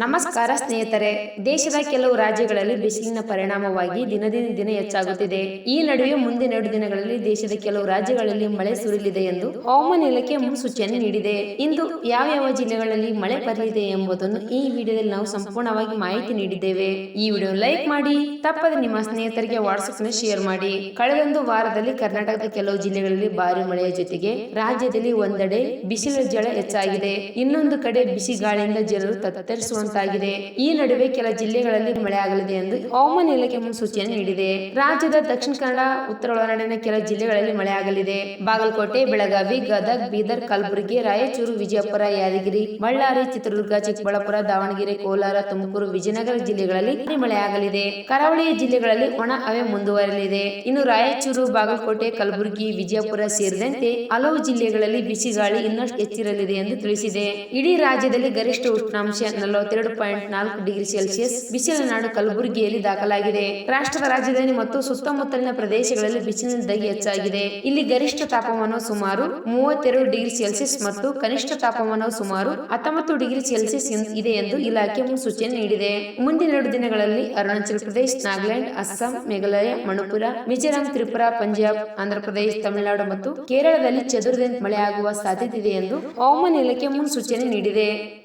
ನಮಸ್ಕಾರ ಸ್ನೇಹಿತರೆ, ದೇಶದ ಕೆಲವು ರಾಜ್ಯಗಳಲ್ಲಿ ಬಿಸಿಲಿನ ಪರಿಣಾಮವಾಗಿ ದಿನದಿಂದ ದಿನ ಹೆಚ್ಚಾಗುತ್ತಿದೆ. ಈ ನಡುವೆ ಮುಂದಿನ ಎರಡು ದಿನಗಳಲ್ಲಿ ದೇಶದ ಕೆಲವು ರಾಜ್ಯಗಳಲ್ಲಿ ಮಳೆ ಸುರಿಯಲಿದೆ ಎಂದು ಹವಾಮಾನ ಇಲಾಖೆ ಮುನ್ಸೂಚನೆ ನೀಡಿದೆ. ಇಂದು ಯಾವ ಯಾವ ಜಿಲ್ಲೆಗಳಲ್ಲಿ ಮಳೆ ಬರಲಿದೆ ಎಂಬುದನ್ನು ಈ ವಿಡಿಯೋದಲ್ಲಿ ನಾವು ಸಂಪೂರ್ಣವಾಗಿ ಮಾಹಿತಿ ನೀಡಿದ್ದೇವೆ. ಈ ವಿಡಿಯೋ ಲೈಕ್ ಮಾಡಿ, ತಪ್ಪದೆ ನಿಮ್ಮ ಸ್ನೇಹಿತರಿಗೆ ವಾಟ್ಸ್ಆಪ್ನ ಶೇರ್ ಮಾಡಿ. ಕಳೆದೊಂದು ವಾರದಲ್ಲಿ ಕರ್ನಾಟಕದ ಕೆಲವು ಜಿಲ್ಲೆಗಳಲ್ಲಿ ಭಾರಿ ಮಳೆಯ ಜೊತೆಗೆ ರಾಜ್ಯದಲ್ಲಿ ಒಂದೆಡೆ ಬಿಸಿಲ ಜಳ ಹೆಚ್ಚಾಗಿದೆ. ಇನ್ನೊಂದು ಕಡೆ ಬಿಸಿ ಗಾಳಿಯಿಂದ ಜನರು ತತ್ತರಿಸುವಂತಾಗಿದೆ ಈ ನಡುವೆ ಕೆಲ ಜಿಲ್ಲೆಗಳಲ್ಲಿ ಮಳೆಯಾಗಲಿದೆ ಎಂದು ಹವಾಮಾನ ಇಲಾಖೆ ಮುನ್ಸೂಚನೆ ನೀಡಿದೆ. ರಾಜ್ಯದ ದಕ್ಷಿಣ ಕನ್ನಡ, ಉತ್ತರ ಒಳನಾಡಿನ ಕೆಲ ಜಿಲ್ಲೆಗಳಲ್ಲಿ ಮಳೆಯಾಗಲಿದೆ ಬಾಗಲಕೋಟೆ, ಬೆಳಗಾವಿ, ಗದಗ್, ಬೀದರ್, ಕಲಬುರಗಿ, ರಾಯಚೂರು, ವಿಜಯಪುರ, ಯಾದಗಿರಿ, ಬಳ್ಳಾರಿ, ಚಿತ್ರದುರ್ಗ, ಚಿಕ್ಕಬಳ್ಳಾಪುರ, ದಾವಣಗೆರೆ, ಕೋಲಾರ, ತುಮಕೂರು, ವಿಜಯನಗರ ಜಿಲ್ಲೆಗಳಲ್ಲಿ ಮಳೆಯಾಗಲಿದೆ ಕರಾವಳಿಯ ಜಿಲ್ಲೆಗಳಲ್ಲಿ ಒಣ ಹವೆ ಮುಂದುವರಲಿದೆ ಇನ್ನು ರಾಯಚೂರು, ಬಾಗಲಕೋಟೆ, ಕಲಬುರಗಿ, ವಿಜಯಪುರ ಸೇರಿದಂತೆ ಹಲವು ಜಿಲ್ಲೆಗಳಲ್ಲಿ ಬಿಸಿ ಗಾಳಿ ಇನ್ನಷ್ಟು ಹೆಚ್ಚಿರಲಿದೆ ಎಂದು ತಿಳಿಸಿದೆ. ಇಡೀ ರಾಜ್ಯದಲ್ಲಿ ಗರಿಷ್ಠ ಉಷ್ಣಾಂಶ ನಲವತ್ತೆರಡು ಪಾಯಿಂಟ್ ನಾಲ್ಕು ಡಿಗ್ರಿ ಸೆಲ್ಸಿಯಸ್ ಬಿಸಿಲಿನ ನಾಡು ಕಲಬುರಗಿಯಲ್ಲಿ ದಾಖಲಾಗಿದೆ. ರಾಷ್ಟ್ರದ ರಾಜಧಾನಿ ಮತ್ತು ಸುತ್ತಮುತ್ತಲಿನ ಪ್ರದೇಶಗಳಲ್ಲಿ ಬಿಸಿಲಿನ ದಗಿ ಹೆಚ್ಚಾಗಿದೆ. ಇಲ್ಲಿ ಗರಿಷ್ಠ ತಾಪಮಾನ ಸುಮಾರು ಮೂವತ್ತೆರಡು ಡಿಗ್ರಿ ಸೆಲ್ಸಿಯಸ್ ಮತ್ತು ಕನಿಷ್ಠ ತಾಪಮಾನವು ಸುಮಾರು ಹತ್ತೊಂಬತ್ತು ಡಿಗ್ರಿ ಸೆಲ್ಸಿಯಸ್ ಇದೆ ಎಂದು ಇಲಾಖೆ ಮುನ್ಸೂಚನೆ ನೀಡಿದೆ. ಮುಂದಿನ ಎರಡು ದಿನಗಳಲ್ಲಿ ಅರುಣಾಚಲ ಪ್ರದೇಶ, ನಾಗಾಲ್ಯಾಂಡ್, ಅಸ್ಸಾಂ, ಮೇಘಾಲಯ, ಮಣಿಪುರ, ಮಿಜೋರಾಂ, ತ್ರಿಪುರಾ, ಪಂಜಾಬ್ ಆಂಧ್ರಪ್ರದೇಶ ತಮಿಳುನಾಡು ಮತ್ತು ಕೇರಳದಲ್ಲಿ ಚದುರದಂತೆ ಮಳೆಯಾಗುವ ಸಾಧ್ಯತೆ ಇದೆ ಎಂದು ಹವಾಮಾನ ಇಲಾಖೆ ಮುನ್ಸೂಚನೆ ನೀಡಿದೆ.